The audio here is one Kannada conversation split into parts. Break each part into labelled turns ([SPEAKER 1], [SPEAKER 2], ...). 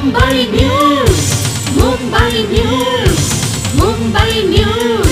[SPEAKER 1] Mumbai News, Mumbai News, Mumbai News.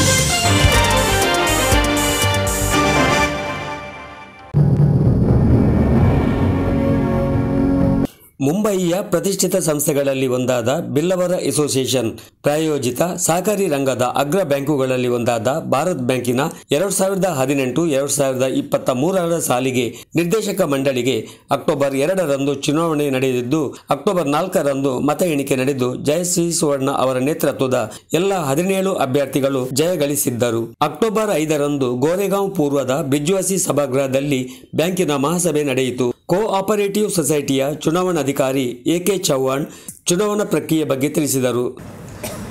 [SPEAKER 2] ಮುಂಬಯಿಯ ಪ್ರತಿಷ್ಠಿತ ಸಂಸ್ಥೆಗಳಲ್ಲಿ ಒಂದಾದ ಬಿಲ್ಲವರ ಅಸೋಸಿಯೇಷನ್, ಪ್ರಾಯೋಜಿತ ಸಹಕಾರಿ ರಂಗದ ಅಗ್ರ ಬ್ಯಾಂಕುಗಳಲ್ಲಿ ಒಂದಾದ ಭಾರತ್ ಬ್ಯಾಂಕಿನ ಎರಡ್ ಸಾವಿರದ ಹದಿನೆಂಟು, ಎರಡ್ ಸಾವಿರದ ಇಪ್ಪತ್ತ ಮೂರರ ಸಾಲಿಗೆ ನಿರ್ದೇಶಕ ಮಂಡಳಿಗೆ ಅಕ್ಟೋಬರ್ ಎರಡರಂದು ಚುನಾವಣೆ ನಡೆದಿದ್ದು, ಅಕ್ಟೋಬರ್ ನಾಲ್ಕರಂದು ಮತ ಎಣಿಕೆ ನಡೆದು ಜಯಶ್ರೀ ಸುವರ್ಣ ಅವರ ನೇತೃತ್ವದ ಎಲ್ಲ ಹದಿನೇಳು ಅಭ್ಯರ್ಥಿಗಳು ಜಯಗಳಿಸಿದ್ದರು. ಅಕ್ಟೋಬರ್ ಐದರಂದು ಗೋರೆಗಾಂವ್ ಪೂರ್ವದ ಬಿಜ್ವಾಸಿ ಸಭಾಗೃಹದಲ್ಲಿ ಬ್ಯಾಂಕಿನ ಮಹಾಸಭೆ ನಡೆಯಿತು. ಕೋ ಆಪರೇಟಿವ್ ಸೊಸೈಟಿಯ ಚುನಾವಣಾಧಿಕಾರಿ ಎಕೆ ಚೌಹಾಣ್ ಚುನಾವಣಾ ಪ್ರಕ್ರಿಯೆ ಬಗ್ಗೆ ತಿಳಿಸಿದರು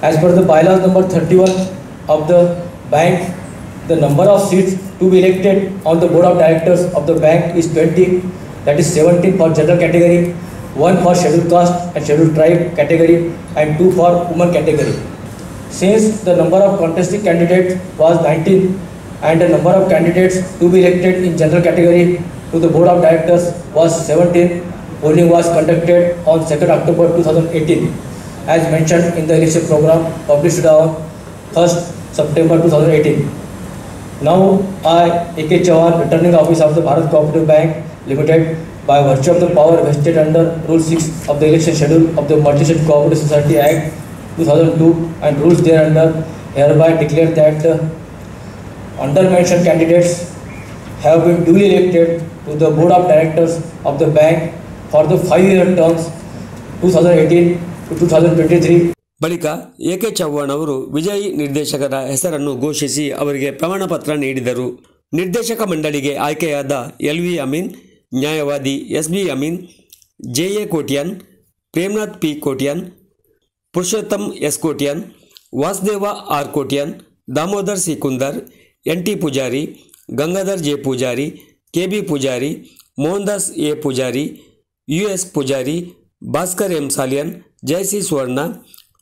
[SPEAKER 3] As per the bylaws number 31 of the bank, the number of seats to be elected on the board of directors of the bank is 20, that is 17 for general category, 1 for scheduled caste and scheduled tribe category, and 2 for women category. Since the number of contesting candidates was 19 and the number of candidates to be elected in general category to the board of directors was 17, polling was conducted on 2nd October 2018 as mentioned in the election program published on 1st September 2018. Now I, A.K. Chauhan, returning office of the Bharat Cooperative Bank Limited, by virtue of the power vested under Rule 6 of the election schedule of the Multi-State Cooperative Society Act 2002 and rules thereunder, hereby declare that the under mentioned candidates have been duly elected to the board of directors of the bank for the five-year terms 2018 to 2023
[SPEAKER 2] ಬಳಿಕ ಎಕೆ ಚೌಹಾಣ್ ಅವರು ವಿಜಯಿ ನಿರ್ದೇಶಕರ ಹೆಸರನ್ನು ಘೋಷಿಸಿ ಅವರಿಗೆ ಪ್ರಮಾಣ ಪತ್ರ ನೀಡಿದರು. ನಿರ್ದೇಶಕ ಮಂಡಳಿಗೆ ಆಯ್ಕೆಯಾದ ಎಲ್ ವಿ ಅಮೀನ್, ನ್ಯಾಯವಾದಿ S B Amin, J A Kotian, Premnath P Kotian, Purushottam S Kotian, Vasudeva R Kotian, Damodar C Kunder, N T Poojary Gangadhar J Poojary K B Poojary Mohandas A Poojary U S Poojary Bhaskar M Salian Jayasi Suvarna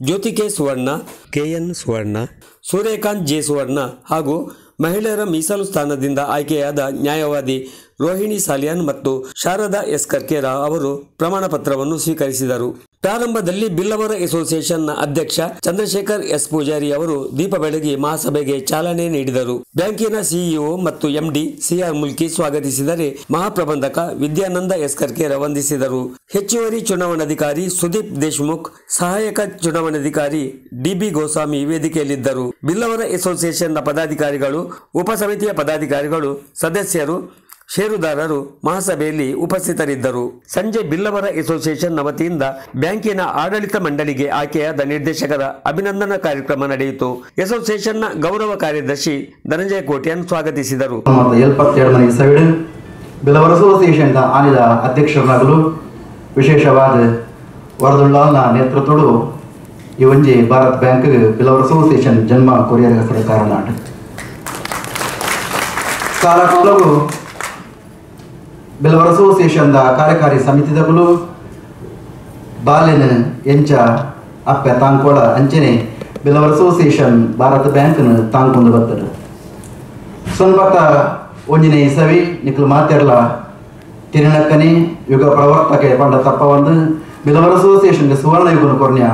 [SPEAKER 2] ಜ್ಯೋತಿಕೆ Suvarna K N Suvarna Suryakant J Suvarna ಹಾಗೂ ಮಹಿಳೆಯರ ಮೀಸಲು ಸ್ಥಾನದಿಂದ ಆಯ್ಕೆಯಾದ ನ್ಯಾಯವಾದಿ ರೋಹಿಣಿ ಸಾಲಿಯಾನ್ ಮತ್ತು ಶಾರದಾ ಎಸ್ ಕರ್ಕೇರ ಅವರು ಪ್ರಮಾಣ ಪತ್ರವನ್ನು ಸ್ವೀಕರಿಸಿದರು. ಪ್ರಾರಂಭದಲ್ಲಿ ಬಿಲ್ಲವರ ಅಸೋಸಿಯೇಷನ್ನ ಅಧ್ಯಕ್ಷ ಚಂದ್ರಶೇಖರ್ ಎಸ್ ಪೂಜಾರಿ ಅವರು ದೀಪ ಬೆಳಗಿ ಮಹಾಸಭೆಗೆ ಚಾಲನೆ ನೀಡಿದರು. ಬ್ಯಾಂಕಿನ ಸಿಇಒ ಮತ್ತು ಎಂಡಿ ಸಿಆರ್ ಮುಲ್ಕಿ ಸ್ವಾಗತಿಸಿದರೆ ಮಹಾಪ್ರಬಂಧಕ ವಿದ್ಯಾನಂದ ಎಸ್ ಕರ್ಕೇರ ವಂದಿಸಿದರು ಹೆಚ್ಚುವರಿ ಚುನಾವಣಾಧಿಕಾರಿ ಸುದೀಪ್ ದೇಶ್ಮುಖ್, ಸಹಾಯಕ ಚುನಾವಣಾಧಿಕಾರಿ ಡಿಬಿ ಗೋಸ್ವಾಮಿ ವೇದಿಕೆಯಲ್ಲಿದ್ದರು. ಬಿಲ್ಲವರ ಅಸೋಸಿಯೇಷನ್ನ ಪದಾಧಿಕಾರಿಗಳು ಉಪಸಮಿತಿಯ ಪದಾಧಿಕಾರಿಗಳು, ಸದಸ್ಯರು ಷೇರುದಾರರು ಮಹಾಸಭೆಯಲ್ಲಿ ಉಪಸ್ಥಿತರಿದ್ದರು. ಸಂಜೆ ಬಿಲ್ಲವರ ಅಸೋಸಿಯೇಷನ್ ವತಿಯಿಂದ ಬ್ಯಾಂಕಿನ ಆಡಳಿತ ಮಂಡಳಿಗೆ ಆಯ್ಕೆಯಾದ ನಿರ್ದೇಶಕರ ಅಭಿನಂದನಾ ಕಾರ್ಯಕ್ರಮ ನಡೆಯಿತು. ಅಸೋಸಿಯೇಷನ್ನ ಗೌರವ ಕಾರ್ಯದರ್ಶಿ ಧನಂಜಯ ಕೋಟ್ಯಾನ್ ಸ್ವಾಗತಿಸಿದರು.
[SPEAKER 4] ಬಿಲ್ಲವರ ಅಸೋಸಿಯೇಷನ್ ಆನಿದ ಅಧ್ಯಕ್ಷರಾಗಲು ವಿಶೇಷವಾದ ವರದುಳ್ಳಾಲ್ನ ನೇತೃತ್ವಡು ಈ ಭಾರತ್ ಬ್ಯಾಂಕ್ ಬಿಲವರ್ ಅಸೋಸಿಯೇಷನ್ ಜನ್ಮ ಕೊರಿಯರ್ ಕಾರಣ ಕಾಲಕಾಲವು ಬಿಲವರ್ ದ ಕಾರ್ಯಕಾರಿ ಸಮಿತಿದಗಳು ಬಾಲ್ಯನ ಎಂಚ ಅಪ್ಪೆ ತಾಂಕೋಳ ಅಂಚನೆ ಬಿಲವರ್ ಅಸೋಸಿಯೇಷನ್ ಭಾರತ ಬ್ಯಾಂಕ್ನ ತಾಂಕೊಂಡು ಬರ್ತದೆ. ಸೊನ್ಬತ್ತ ಒಂಜಿನ ಇಸವಿ ನಿಕ್ಲು ಮಾತೆರ್ಲ ತಿರಿಣಕ್ಕನಿ ಯುಗ ಪ್ರವರ್ತಕ ಪಂಡ ತಪ್ಪ ಒಂದು ಅಸೋಸಿಯೇಷನ್ ಅಸೋಸಿಯೇಷನ್ಗೆ ಸುವರ್ಣ ಯುಗನ ಕೊರ್ನ್ಯ.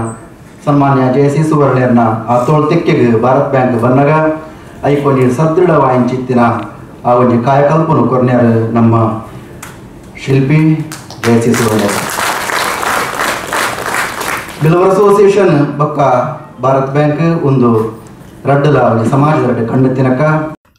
[SPEAKER 4] ಸನ್ಮಾನ್ಯ ಜಯಸಿ ಸುವರ್ಣರ್ನ ಆ ತೋಳ್ ತೆಕ್ಕೆಗೆ ಭಾರತ್ ಬ್ಯಾಂಕ್ ಬನ್ನಗ ಐಕೊಂಡಿ ಸದೃಢವಾಯಿಂಚಿತ್ತಿನ ಆ ಒಂಜಿ ಕಾಯಕಲ್ಪನು ನಮ್ಮ ಶಿಲ್ಪಿ ಜಯಸಿ ಸುವರ್ಣ ಬಿಲವರ್ ಅಸೋಸಿಯೇಷನ್ ಬೊಕ್ಕ ಭಾರತ್ ಬ್ಯಾಂಕ್ ಒಂದು ರಡ್ಡಲ ಸಮಾಜದ ರಡ್ಡ ತಿನಕ.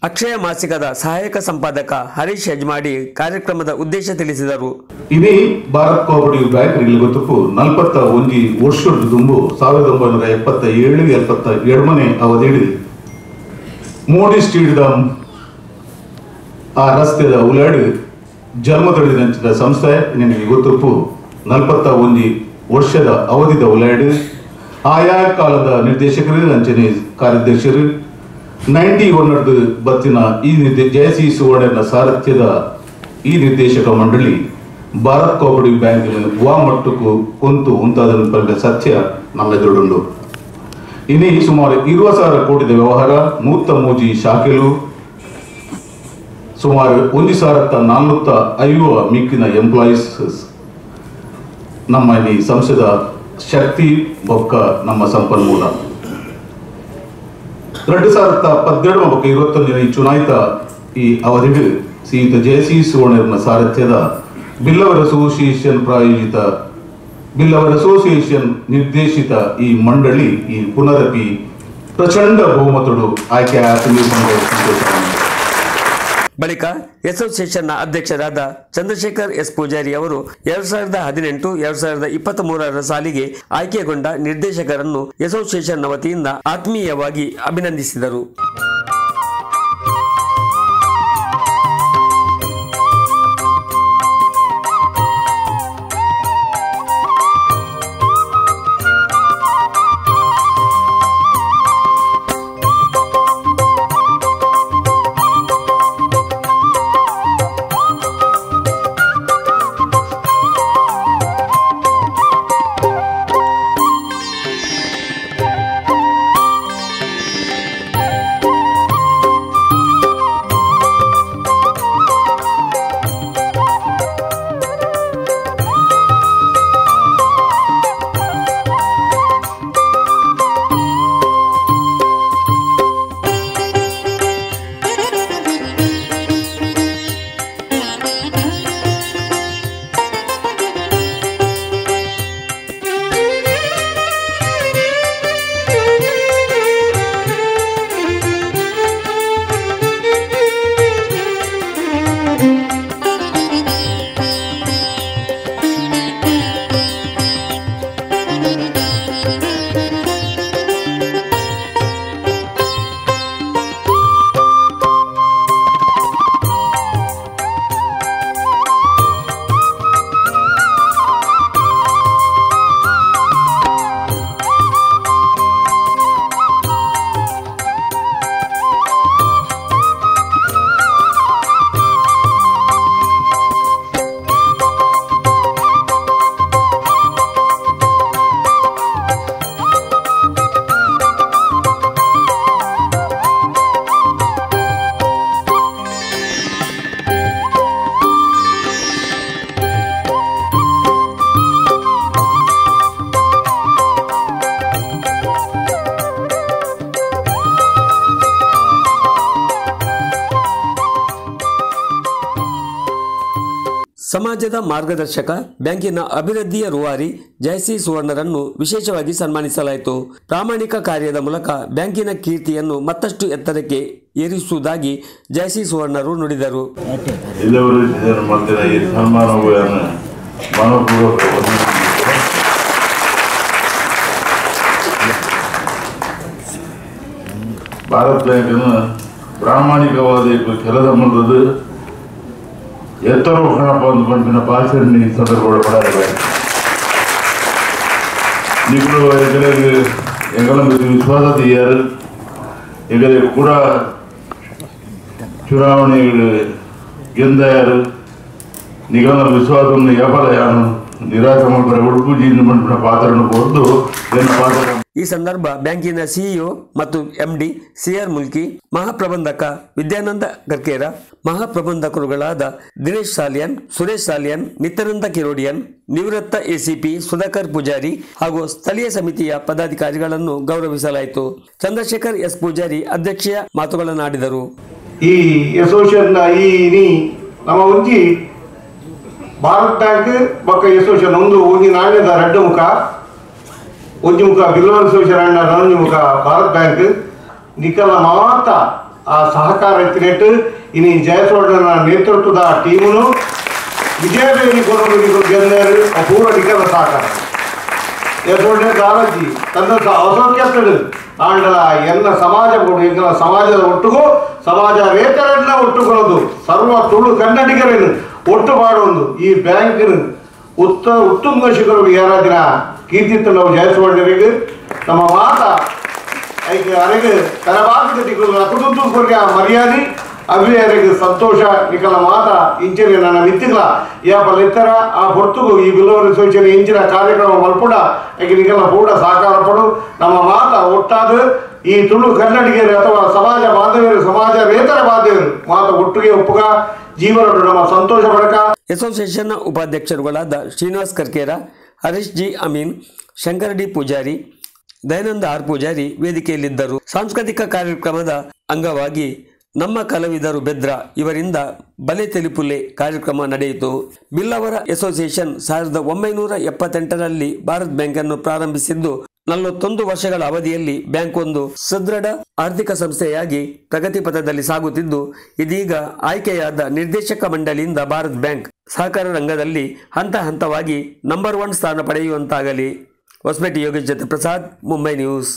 [SPEAKER 2] ಅಕ್ಷಯ ಮಾಸಿಕದ ಸಹಾಯಕ ಸಂಪಾದಕ ಹರೀಶ್ ಯಜಮಾಡಿ ಕಾರ್ಯಕ್ರಮದ ಉದ್ದೇಶ ತಿಳಿಸಿದರು.
[SPEAKER 5] ಇದೇ ಭಾರತ್ ಕೋಆಪರೇಟಿವ್ ಬ್ಯಾಂಕ್ ಗೊತ್ತಪ್ಪು ನಲ್ವತ್ತ ಒಂಜಿ ವರ್ಷದ ದುಂಬು ಸಾವಿರದ ಒಂಬೈನೂರ ಎಪ್ಪತ್ತ ಏಳು ಎಪ್ಪತ್ತ ಎರಡನೇ ಅವಧಿಯಲ್ಲಿ ಮೋಡಿ ಸ್ಟ್ರೀಟ್ದ ಆ ರಸ್ತೆದ ಉಲಾಡು ಜನ್ಮ ತಳೆದಂಚಿದ ಸಂಸ್ಥೆ ನಿನಗೆ ಗೊತ್ತಪ್ಪು ನಲ್ಪತ್ತ ಒಂದು ವರ್ಷದ ಅವಧಿದ ಉಲಾಡು ಆಯಾ ಕಾಲದ ನಿರ್ದೇಶಕರು, ಅಂಚನೆ ಕಾರ್ಯದರ್ಶರು ನೈಂಟಿ ಒನ್ನರ್ದು ಬತ್ತಿನ ಈ ನಿರ್ದೇ ಜಯಸಿ ಸುವರ್ಣನ ಸಾರಥ್ಯದ ಈ ನಿರ್ದೇಶಕ ಮಂಡಳಿ, ಭಾರತ್ ಕೋಪರೇಟಿವ್ ಬ್ಯಾಂಕ್ ವಾ ಮಟ್ಟಕ್ಕೂ ಕುಂತು ಉಂತಾದ ಬಗ್ಗೆ ಸತ್ಯ ನಮ್ಮೆದುರುಂಡು ಇನ್ನೀ ಸುಮಾರು ಇರುವ ಸಾವಿರ ಕೋಟಿದ ವ್ಯವಹಾರ ಮೂತ್ತ ಮೂಜಿ ಶಾಖೆಲು ಸುಮಾರು ಒಂದು ಸಾವಿರದ ನಾನ್ನೂತ್ತ ಐವ ಮಿಕ್ಕಿನ ಎಂಪ್ಲಾಯೀಸ್ ನಮ್ಮ ಈ ಸಂಸ್ಥೆದ ಶಕ್ತಿ ಬೊಕ್ಕ ನಮ್ಮ ಸಂಪನ್ಮೂಲ. ಎರಡು ಸಾವಿರದ ಪದ್ದೆರಡು ಬೊಕ್ಕ ಇವತ್ತೊಂದಿನ ಈ ಚುನಾಯಿತ ಈ ಅವಧಿಗೆ ಶ್ರೀಯುತ ಜಯಸಿ ಸುವರ್ಣರ್ನ ಸಾರಥ್ಯದ ಬಿಲ್ಲವರ ಅಸೋಸಿಯೇಷನ್ ಪ್ರಾಯೋಜಿತ, ಬಿಲ್ಲವರ ಅಸೋಸಿಯೇಷನ್ ನಿರ್ದೇಶಿತ ಈ ಮಂಡಳಿ ಈ ಪುನರಪಿ ಪ್ರಚಂಡ ಬಹುಮತಡು ಆಯ್ಕೆ ಸಂತೋಷ
[SPEAKER 2] ಬಳಿಕ ಅಸೋಸಿಯೇಷನ್ನ ಅಧ್ಯಕ್ಷರಾದ ಚಂದ್ರಶೇಖರ್ ಎಸ್ ಪೂಜಾರಿ ಅವರು ಎರಡ್ ಸಾವಿರದ ಹದಿನೆಂಟು, ಎರಡ್ ಸಾವಿರದ ಇಪ್ಪತ್ತ್ ಮೂರರ ಸಾಲಿಗೆ ಆಯ್ಕೆಗೊಂಡ ನಿರ್ದೇಶಕರನ್ನು ಅಸೋಸಿಯೇಷನ್ನ ವತಿಯಿಂದ ಆತ್ಮೀಯವಾಗಿ ಅಭಿನಂದಿಸಿದರು. ಸಮಾಜದ ಮಾರ್ಗದರ್ಶಕ, ಬ್ಯಾಂಕಿನ ಅಭಿವೃದ್ಧಿಯ ರೂವಾರಿ ಜಯಸಿ ಸುವರ್ಣರನ್ನು ವಿಶೇಷವಾಗಿ ಸನ್ಮಾನಿಸಲಾಯಿತು. ಪ್ರಾಮಾಣಿಕ ಕಾರ್ಯದ ಮೂಲಕ ಬ್ಯಾಂಕಿನ ಕೀರ್ತಿಯನ್ನು ಮತ್ತಷ್ಟು ಎತ್ತರಕ್ಕೆ ಏರಿಸುವುದಾಗಿ ಜಯಸಿ ಸುವರ್ಣರು ನುಡಿದರು.
[SPEAKER 6] ಭಾರತ ಬ್ಯಾಂಕನ್ನು ಪ್ರಾಮಾಣಿಕವಾದ ಕೆಲಸ ಎತ್ತರ ಕಣಪ್ಪ ಒಂದು ಪಂಪಿನ ಭಾಷಣ ಈ ಸಂದರ್ಭಗಳು ಪಡೆಯಬೇಕು ನೀವು ಎಗಳಿಗೆ ಎಂಗಳ ಮೇಲೆ ವಿಶ್ವಾಸ ತೆಗೆಯಾರು ಎಗಳಿಗೆ ಕೂಡ ಚುನಾವಣೆಗಳು ಗೆಂದಾರು ನಿಗಮ ವಿಶ್ವಾಸವನ್ನು ಯಾಪಲಯಾನು ನಿರಾಶ ಮಾಡ್ತಾರೆ ಉಡುಪು ಜೀವನ ಮಾಡಿದ ಪಾತ್ರವನ್ನು ಕೊಟ್ಟು ಎನ್ನ ಪಾತ್ರ
[SPEAKER 2] ಈ ಸಂದರ್ಭ ಬ್ಯಾಂಕಿನ ಸಿಇಒ ಮತ್ತು ಎಂಡಿ ಸಿಆರ್ ಮುಲ್ಕಿ, ಮಹಾಪ್ರಬಂಧಕ ವಿದ್ಯಾನಂದ ಗರ್ಕೇರ, ಮಹಾಪ್ರಬಂಧಕರುಗಳಾದ ದಿನೇಶ್ ಸಾಲಿಯನ್, ಸುರೇಶ್ ಸಾಲಿಯನ್, ನಿತ್ಯಾನಂದ ಕಿರೋಡಿಯನ್, ನಿವೃತ್ತ ಎಸಿಪಿ ಸುಧಾಕರ್ ಪೂಜಾರಿ ಹಾಗೂ ಸ್ಥಳೀಯ ಸಮಿತಿಯ ಪದಾಧಿಕಾರಿಗಳನ್ನು ಗೌರವಿಸಲಾಯಿತು. ಚಂದ್ರಶೇಖರ್ ಎಸ್ ಪೂಜಾರಿ ಅಧ್ಯಕ್ಷೀಯ ಮಾತುಗಳನ್ನಾಡಿದರು.
[SPEAKER 7] ಈ ಅಸೋಸಿಯೇಷನ್ ಒಂದು ಒಂಜಿ ಮುಖ ಬಿಲ್ಲವರ್ ಅಸೋಸಿಯೇಷನ್ ಅಣ್ಣ ಒಂಜಿ ಮುಖ ಭಾರತ್ ಬ್ಯಾಂಕ್. ನಿಕಲ ಮಾತ, ಆ ಸಹಕಾರ ಎತ್ತಿನೆಟ್ಟು ಇನಿ ಜಯಸೋಡನ ನೇತೃತ್ವದ ಟೀಮುನು ವಿಜಯಬೇರಿ ಕೊಡಲು ಗೆಲ್ಲರು ಅಪೂರ್ವ ನಿಕಲ ಸಹಕಾರ. ಜಯಸೋಡನೆ ದಾರಾಜಿ ತನ್ನ ಅಸೌಖ್ಯಗಳು ಆಂಡಲ ಎಲ್ಲ ಸಮಾಜ ಎಂಗಲ ಸಮಾಜದ ಒಟ್ಟುಗೂ, ಸಮಾಜ ರೇತರನ್ನ ಒಟ್ಟುಕೊಳ್ಳೋದು, ಸರ್ವ ತುಳು ಕನ್ನಡಿಗರನ್ನು ಒಟ್ಟು ಮಾಡುವುದು ಈ ಬ್ಯಾಂಕಿನ ಉತ್ತ ಉತ್ತುಂಗ ಶಿಖರವು ಯಾರಾದಿನ ಕೀರ್ತಿತ್ತು ನಾವು ಜಯಿಸುವವರಿಗೆ ನಮ್ಮ ಮಾತ ಅನೆಗೆ ತರಬಾರದ ತಿಕ್ಕಲು ಕುಟುಂಬ ಕೊರ್ಗೆ ಆ ಮರ್ಯಾದೆ ಅವೇ ಅರೆಗೆ ಸಂತೋಷ ನಿಕಲ ಮಾತ, ಇಂಚಿನ ನನ್ನ ಮಿತ್ತಿಗಳ ಯಾಪ ಆ ಹೊರತುಗು ಈ ಬಿಲ್ಲವರ ಸೂಚನೆ, ಇಂಚಿನ ಕಾರ್ಯಕ್ರಮ ಮಲ್ಪುಡ ಈಗ ನಿಕಲ ಕೂಡ ಸಹಕಾರ ಪಡು. ನಮ್ಮ ಮಾತ ಒಟ್ಟಾದ ಈ ತುಳು ಕನ್ನಡಿಗರು ಅಥವಾ ಸಮಾಜ ಬಾಂಧವ್ಯರು ಸಮಾಜ ವೇತರ ಬಾಂಧವ್ಯರು ಮಾತ ಒಟ್ಟಿಗೆ ಒಪ್ಪುಗ. ಜೀವನ ನಮ್ಮ ಸಂತೋಷ ಪಡಕ.
[SPEAKER 2] ಅಸೋಸಿಯೇಷನ್ನ ಉಪಾಧ್ಯಕ್ಷರುಗಳಾದ ಶ್ರೀನಿವಾಸ್ ಕರ್ಕೇರ ಹರೀಶ್ ಜಿ ಅಮೀನ್ ಶಂಕರಡಿ ಪೂಜಾರಿ, ದಯಾನಂದ ಆರ್ ಪೂಜಾರಿ ವೇದಿಕೆಯಲ್ಲಿದ್ದರು. ಸಾಂಸ್ಕೃತಿಕ ಕಾರ್ಯಕ್ರಮದ ಅಂಗವಾಗಿ ನಮ್ಮ ಕಲಾವಿದರು ಬೆದ್ರ ಇವರಿಂದ ಬಲೆ ತೆಲಿಪುಲೆ ಕಾರ್ಯಕ್ರಮ ನಡೆಯಿತು. ಬಿಲ್ಲವರ ಅಸೋಸಿಯೇಷನ್ ಸಾವಿರದ ಒಂಬೈನೂರ ಎಪ್ಪತ್ತೆಂಟರಲ್ಲಿ ಭಾರತ್ ಬ್ಯಾಂಕನ್ನು ಪ್ರಾರಂಭಿಸಿದ್ದು ನಲವತ್ತೊಂದು ವರ್ಷಗಳ ಅವಧಿಯಲ್ಲಿ ಬ್ಯಾಂಕ್ ಒಂದು ಸದೃಢ ಆರ್ಥಿಕ ಸಂಸ್ಥೆಯಾಗಿ ಪ್ರಗತಿ ಪಥದಲ್ಲಿ ಸಾಗುತ್ತಿದ್ದು, ಇದೀಗ ಆಯ್ಕೆಯಾದ ನಿರ್ದೇಶಕ ಮಂಡಳಿಯಿಂದ ಭಾರತ್ ಬ್ಯಾಂಕ್ ಸಹಕಾರ ರಂಗದಲ್ಲಿ ಹಂತ ಹಂತವಾಗಿ ನಂಬರ್ ಒನ್ ಸ್ಥಾನ ಪಡೆಯುವಂತಾಗಲಿ. ಹೊಸಪೇಟೆ ಯೋಗೇಶ್ ಜತೆ ಪ್ರಸಾದ್, ಮುಂಬೈ ನ್ಯೂಸ್.